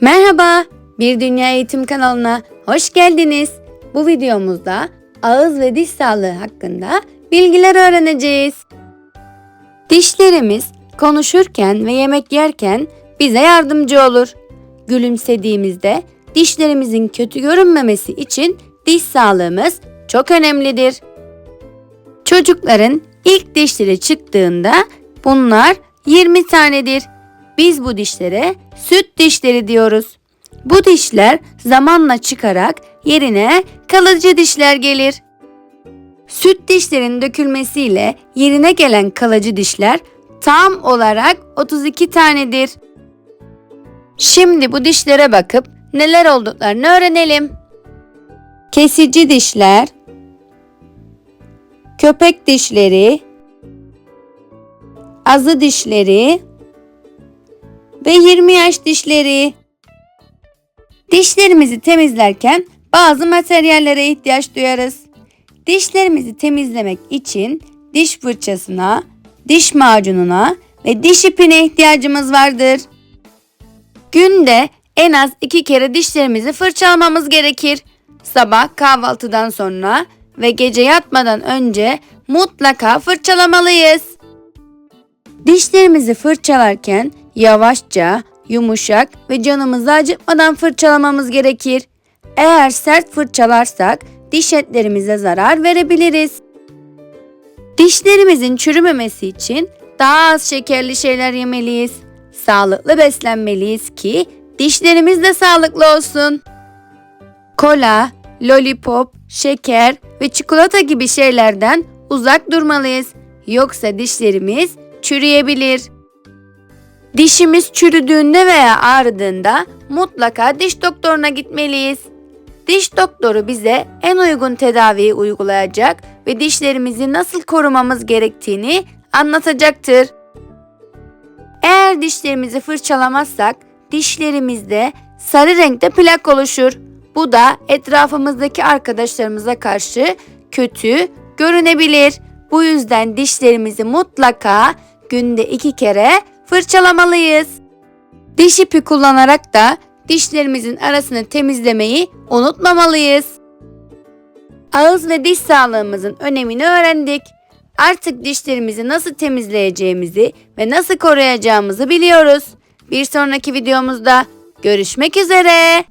Merhaba, Bir Dünya Eğitim kanalına hoş geldiniz. Bu videomuzda ağız ve diş sağlığı hakkında bilgiler öğreneceğiz. Dişlerimiz konuşurken ve yemek yerken bize yardımcı olur. Gülümsediğimizde dişlerimizin kötü görünmemesi için diş sağlığımız çok önemlidir. Çocukların ilk dişleri çıktığında bunlar 20 tanedir. Biz bu dişlere süt dişleri diyoruz. Bu dişler zamanla çıkarak yerine kalıcı dişler gelir. Süt dişlerin dökülmesiyle yerine gelen kalıcı dişler tam olarak 32 tanedir. Şimdi bu dişlere bakıp neler olduklarını öğrenelim. Kesici dişler, köpek dişleri, azı dişleri ve 20 yaş dişleri. Dişlerimizi temizlerken bazı materyallere ihtiyaç duyarız. Dişlerimizi temizlemek için diş fırçasına, diş macununa ve diş ipine ihtiyacımız vardır. Günde en az iki kere dişlerimizi fırçalamamız gerekir. Sabah kahvaltıdan sonra ve gece yatmadan önce mutlaka fırçalamalıyız. Dişlerimizi fırçalarken yavaşça, yumuşak ve canımızı acıtmadan fırçalamamız gerekir. Eğer sert fırçalarsak diş etlerimize zarar verebiliriz. Dişlerimizin çürümemesi için daha az şekerli şeyler yemeliyiz. Sağlıklı beslenmeliyiz ki dişlerimiz de sağlıklı olsun. Kola, lollipop, şeker ve çikolata gibi şeylerden uzak durmalıyız. Yoksa dişlerimiz çürüyebilir. Dişimiz çürüdüğünde veya ağrıdığında mutlaka diş doktoruna gitmeliyiz. Diş doktoru bize en uygun tedaviyi uygulayacak ve dişlerimizi nasıl korumamız gerektiğini anlatacaktır. Eğer dişlerimizi fırçalamazsak dişlerimizde sarı renkte plak oluşur. Bu da etrafımızdaki arkadaşlarımıza karşı kötü görünebilir. Bu yüzden dişlerimizi mutlaka günde iki kere fırçalamalıyız. Diş ipi kullanarak da dişlerimizin arasını temizlemeyi unutmamalıyız. Ağız ve diş sağlığımızın önemini öğrendik. Artık dişlerimizi nasıl temizleyeceğimizi ve nasıl koruyacağımızı biliyoruz. Bir sonraki videomuzda görüşmek üzere.